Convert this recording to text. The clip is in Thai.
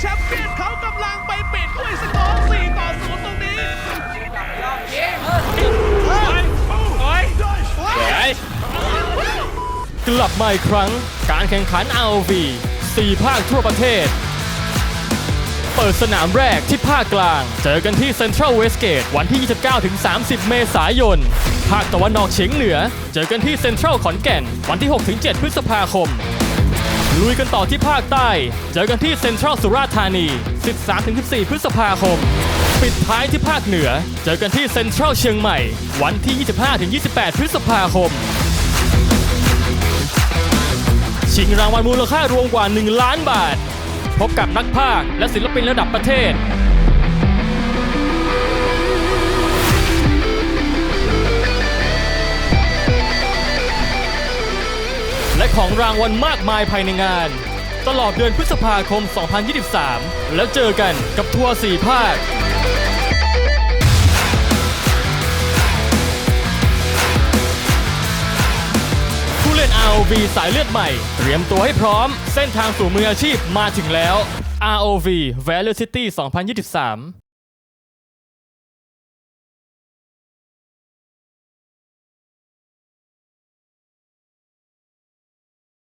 แชมเปี้ยนเขากำลังไปปิดด้วยสกอร์4ต่อ0ตรงนี้กลับมาอีกครั้งการแข่งขัน ROV 4 ภาคทั่วประเทศ เปิดสนามแรกที่ภาคกลาง เจอกันที่ Central Westgate วันที่ 29-30 เมษายน ภาคตะวันออกเฉียงเหนือ เจอกันที่ Central ขอนแก่น วันที่ 6-7 พฤษภาคม ลุยกันต่อที่ภาคใต้ เจอกันที่เซ็นทรัลสุราษฎร์ธานี 13-14 พฤษภาคม ปิดท้ายที่ภาคเหนือ เจอกันที่เซ็นทรัลเชียงใหม่ วันที่ 25-28 พฤษภาคม ชิงรางวัลมูลค่ารวมกว่า 1 ล้านบาท พบกับนักพากและศิลปินระดับประเทศ ของรางวัลมากมายภายในงาน ตลอดเดือนพฤษภาคม 2023 แล้วเจอกันกับทัวร์4ภาคผู้เล่น ROV สายเลือดใหม่ เตรียมตัวให้พร้อม เส้นทางสู่มืออาชีพมาถึงแล้ว ROV Valor City 2023